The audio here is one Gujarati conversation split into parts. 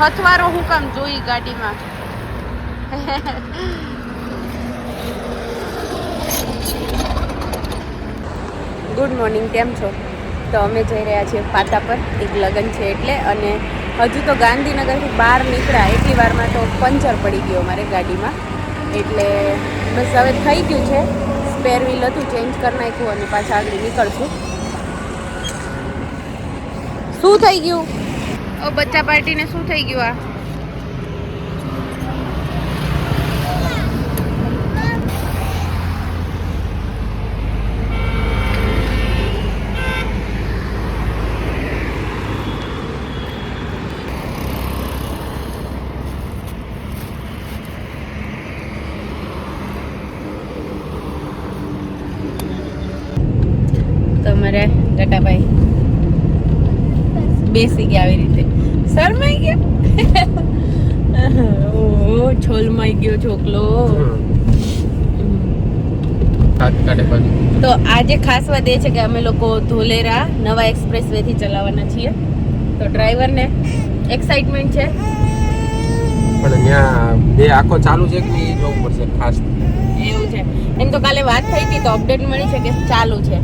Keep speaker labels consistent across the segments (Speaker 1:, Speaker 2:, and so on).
Speaker 1: હથવારો હું કામ જોઈ ગાડીમાં? ગુડ મોર્નિંગ કેમ છો? તો અમે જઈ રહ્યા છીએ પાતા પર, એક લગ્ન છે એટલે, અને હજુ તો ગાંધીનગરથી બહાર નીકળ્યા, એટલી વારમાં તો પંચર પડી ગયો મારે ગાડીમાં. એટલે બસ હવે થઈ ગયું છે. સ્પેર વ્હીલ હતું ચેન્જ કરી નાખ્યું, અને પાછા આગળ નીકળશું. શું થઈ ગયું? ઓ બચ્ચા પાર્ટીને શું થઈ ગયું આ? તમારે ટાટાભાઈ. બેસી ગયા આવી રીતે. શરમાઈ ગયા? ઓ છોલમાઈ ગયો છોકલો. તો આજે ખાસ વાત એ છે કે અમે લોકો ધોલેરા નવા એક્સપ્રેસ વે થી ચલાવવાના છીએ. તો ડ્રાઈવરને એક્સાઇટમેન્ટ છે.
Speaker 2: પણ અહીંયા બે આખો ચાલુ છે કે નહીં જોવું પડશે ખાસ?
Speaker 1: એવું છે. એમ તો કાલે વાત થઈ હતી તો અપડેટ મળી છે કે ચાલુ છે.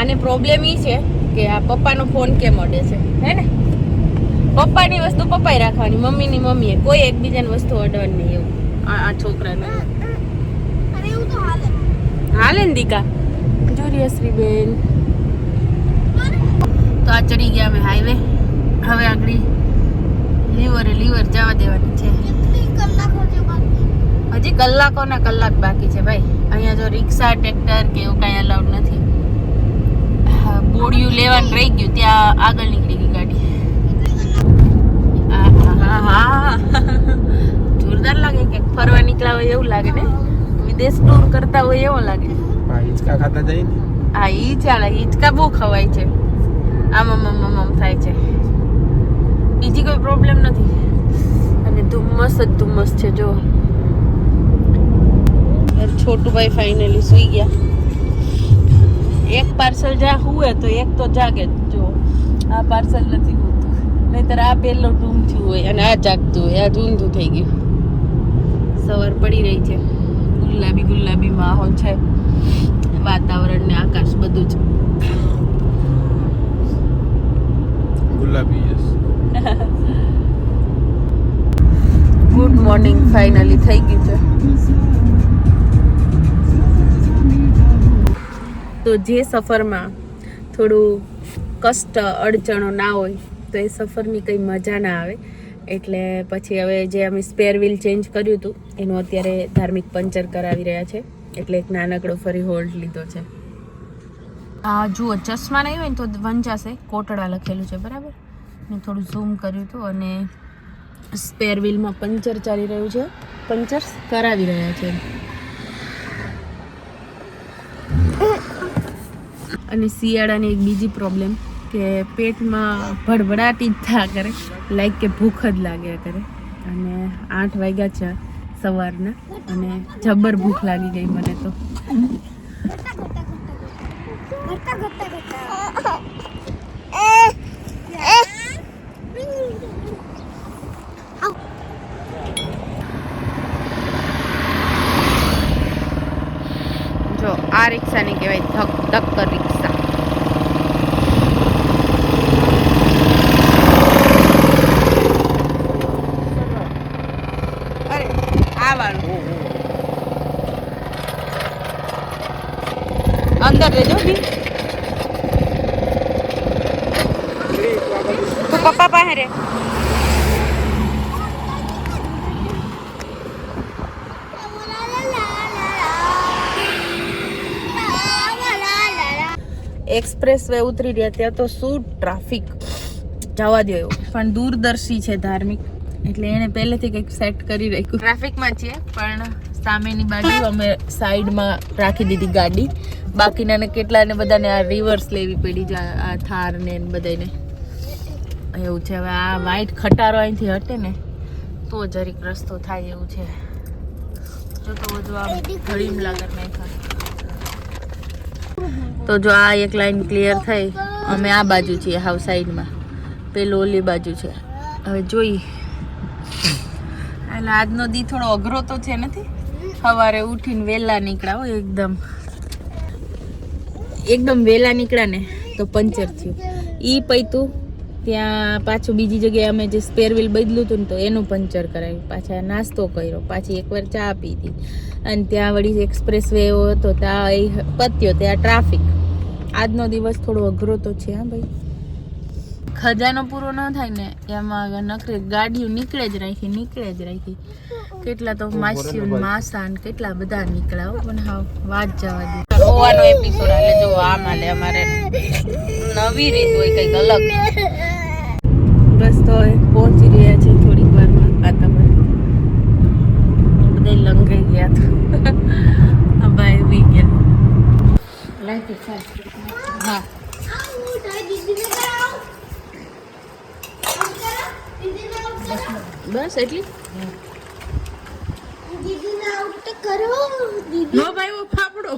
Speaker 1: આને પ્રોબ્લેમ એ છે કે આ પપ્પાનો ફોન કેમ અડે છે હે ને? પપ્પાની વસ્તુ પપ્પાએ રાખવાની મમ્મીની મમ્મીએ. કોઈ એકબીજાની વસ્તુ અડવાની નહીં એવું. આ છોકરાને. હાલે. ને દીકા. જોરિયશ્રી બેન. તો આ ચડી ગયા અમે હાઈવે હવે આગળ લીવરે લીવર જવા દેવાની છે. હજી કલાકોના કલાક બાકી છે ભાઈ. અહીંયા જો રિક્ષા ટ્રેક્ટર કે એવું કાંઈ અલાઉડ નથી. બોડિયું લેવાનું રહી ગયું ત્યાં આગળ નીકળી ગઈ ગાડી. જોરદાર લાગે કે ફરવા નીકળ્યા હોય એવું લાગે ને? વિદેશ ટૂર કરતા હોય એવો લાગે.
Speaker 2: હિંચકા ખાતા જાય ને.
Speaker 1: હા ઈ ચાલે હિંચકા બહુ ખવાય છે. આમ આમ આમ આમ આમ થાય છે. બીજી કોઈ પ્રોબ્લેમ નથી. અને ધુમ્મસ જ ધુમ્મસ છે જો. છોટુભાઈ ફાઇનલી સુઈ ગયા. એક પાર્સલ જ્યાં હુએ તો એક તો જાગે જ આ પાર્સલ નથી હોતું. નહીતર આ પહેલો થયું હોય અને આ જાગતું હોય આ ઊંધું થઈ ગયું. સવાર પડી રહી છે. ગુલાબી ગુલાબી માહોલ છે. વાતાવરણ ને આકાશ બધું જ.
Speaker 2: ગુલાબી યસ
Speaker 1: ગુડ મોર્નિંગ ફાઇનલી થઈ ગયું છે. તો જે સફરમાં થોડું કષ્ટ અડચણો ના હોય, તો એ સફરની કંઈ મજા ના આવે. એટલે પછી હવે જે અમે સ્પેર વ્હીલ ચેન્જ કર્યું હતું, એનું અત્યારે ધાર્મિક પંચર કરાવી રહ્યા છે. એટલે એક નાનકડો ફરી હોલ્ડ લીધો છે. આ જુઓ, ચશ્મા નહીં હોય ને તો વંચાશે કોટડા લખેલું છે, બરાબર? મેં થોડું ઝૂમ કર્યું હતું અને સ્પેર વ્હીલમાં પંચર ચાલી રહ્યું છે. પંચર કરાવી રહ્યા છે. અને શિયાળાની એક બીજી પ્રોબ્લેમ કે પેટમાં ભડભડાટી જ થયા કરે. લાઈક કે ભૂખ જ લાગ્યા કરે. અને આઠ વાગ્યા છે સવારના અને જબર ભૂખ લાગી ગઈ મને તો. જો આ રિક્ષાને કહેવાય ધક ધક રિક્ષા આ વાળું અંદર રહેજો બી પપ્પા પાસે રે એક્સપ્રેસ વે ઉતરી રહ્યા, ત્યાં તો શું ટ્રાફિક જવા દો પણ દૂરદર્શી છે ધાર્મિક. એટલે એને પહેલેથી કંઈક સેટ કરી રાખ્યું. ટ્રાફિકમાં છીએ, પણ સામેની બાજુ અમે સાઈડમાં રાખી દીધી ગાડી. બાકીના કેટલાને બધાને આ રિવર્સ લેવી પડી આ થાર ને બધાને એવું છે, હવે આ વ્હાઈટ ખટારો અહીંથી હટે ને, તો જરીક રસ્તો થાય એવું છે. જો તો બધું આમ ઘડીમ લાગર નાખ્યા. તો જો આ એક લાઈન ક્લિયર થઈ, અમે આ બાજુ છીએ, હાવ સાઈડમાં પેલું ઓલી બાજુ છે. હવે જોઈ એટલે આજનો દી થોડો અઘરો તો છે નથી? સવારે ઉઠીને વહેલા નીકળ્યા હોય એકદમ. એકદમ વહેલા નીકળ્યા ને તો પંચર થયું. એ પૈતું, ત્યાં પાછું બીજી જગ્યાએ અમે જે સ્પેર બદલું હતું ને તો એનું પંચર કરાવ્યું પાછા નાસ્તો કર્યો. પાછી એકવાર ચા પીધી અને ત્યાં વળી એક્સપ્રેસ વે હતો, ત્યાં એ પત્યો, ત્યાં ટ્રાફિક આજનો દિવસ થોડો અઘરો તો છે, હા ભાઈ. ખજાનો પૂરો ન થાય ને એમાં નકરી ગાડીઓ નીકળે જ રાખી નીકળે જ રાખી. કેટલા તો માસીઓ માસા ને કેટલા બધા નીકળ્યા પણ હા વાત જવા દે. ગોવાનો એપિસોડ આલે જો આ માલે અમારે. નવી રીત હોય કંઈક અલગ. બસ તો પહોંચી રહ્યા છે થોડીક વારમાં. તમે બધે લંગાઈ ગયા હતા ભાઈ વી ગયા. હા. બસ એટલી? નો ભાઈ વો ફાફડો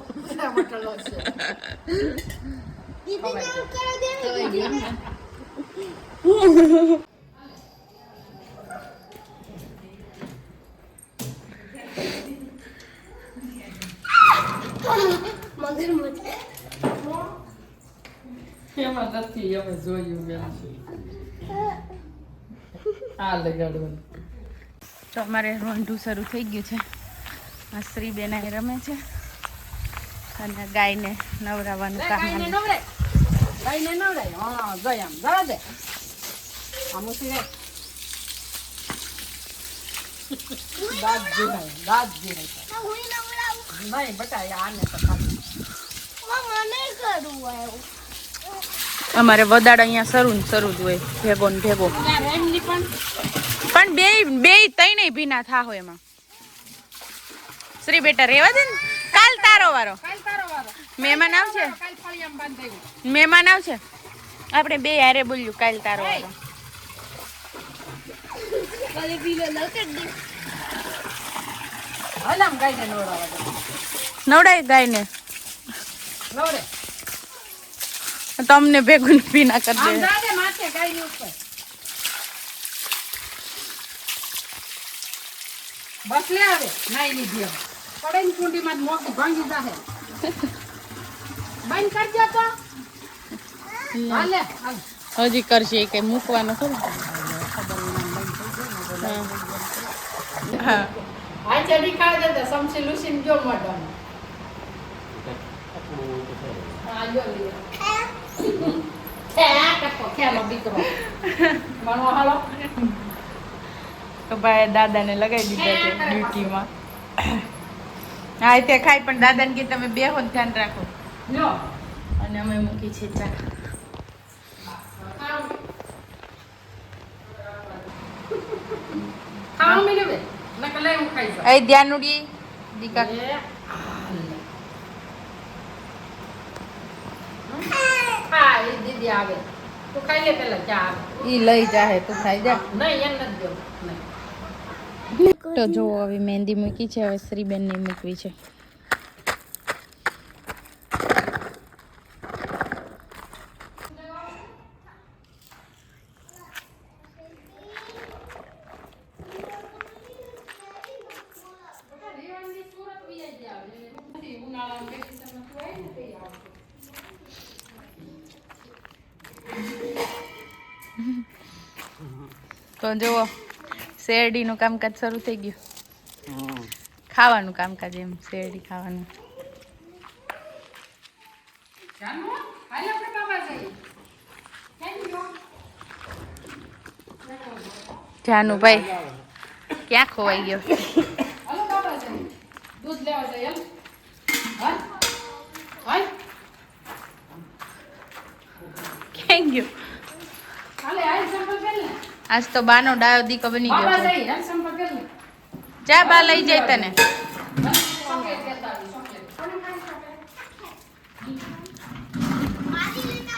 Speaker 3: એમાં નથી એમાં જોયું બેન આ લગાડવાનું
Speaker 1: તો અમારે રોંઢું શરૂ થઈ ગયું છે. આ શ્રીબેન એ રમે છે. અને ગાયને નવરાવાનું કામ
Speaker 3: ગાયને નવરાય. ગાયને નવરાય. હા ગઈ આમ જવા દે. આમ શ્રી રે દાંત જીરાય દાંત જીરાય નહીં બટા આને તો ખાલી.
Speaker 1: અમારે વદાડ અહીંયા શરૂ ને શરૂ જ હોય ભેગો ને ભેગો.
Speaker 3: પણ
Speaker 1: બે બે તઈને ભીના થા હોય એમાં. શ્રી બેટા રેવા દે ને? કાલ તારો વારો. મહેમાન આવશે? મહેમાન આવશે? આપણે બે હારે બોલ્યું કાલ તારો વારો. નવડાય ગાયને.
Speaker 3: ને નવરે
Speaker 1: તમને ભેગું ને ભીના કરી દે.
Speaker 3: માથે બસ લે આવે નાઈ લીધી પડે ને ભાંગી જાહે. બંધ કરજો તો. હાલે
Speaker 1: હજી કરશે એ મૂકવાનો મૂકવાનું ખરું હા. હા.
Speaker 3: આ ચડી ખાવા દે તો સમસી લૂસીને જો મોઢામાં. હા જો લે
Speaker 1: તો ભાઈ દાદાને લગાવી દીધા છે ડ્યુટીમાં. હા તે ખાય પણ દાદાને કે તમે બે હો ધ્યાન રાખો. અને અમે મૂકી છે ચા. અહીં ધ્યાન ઉડી. દીકા.
Speaker 3: હા એ દીદી આવે. તું ખાઈ લે પેલા ચા આવે.
Speaker 1: ઈ લઈ જાહે તું ખાઈ જા.
Speaker 3: નહીં એમ નથી દેવું
Speaker 1: તો જો હવે મહેંદી મૂકી છે હવે શ્રીબેનની મૂકવી છે. તો જુઓ શેરડીનું કામકાજ શરૂ થઈ ગયું. ખાવાનું કામકાજ એમ શેરડી ખાવાનું.
Speaker 3: જાનું હાલ આપણે બાબા જઈએ. ક્યાં
Speaker 1: જાનુભાઈ ક્યાં ખોવાઈ ગયો?
Speaker 3: હાલો બાબા દૂધ લેવા
Speaker 1: ક્યાં ગયો
Speaker 3: હાલે હાલ સંપલ કર લે
Speaker 1: આજ તો બાનો ડાયો દીકો બની ગયો. જા બા લઈ જાય તને.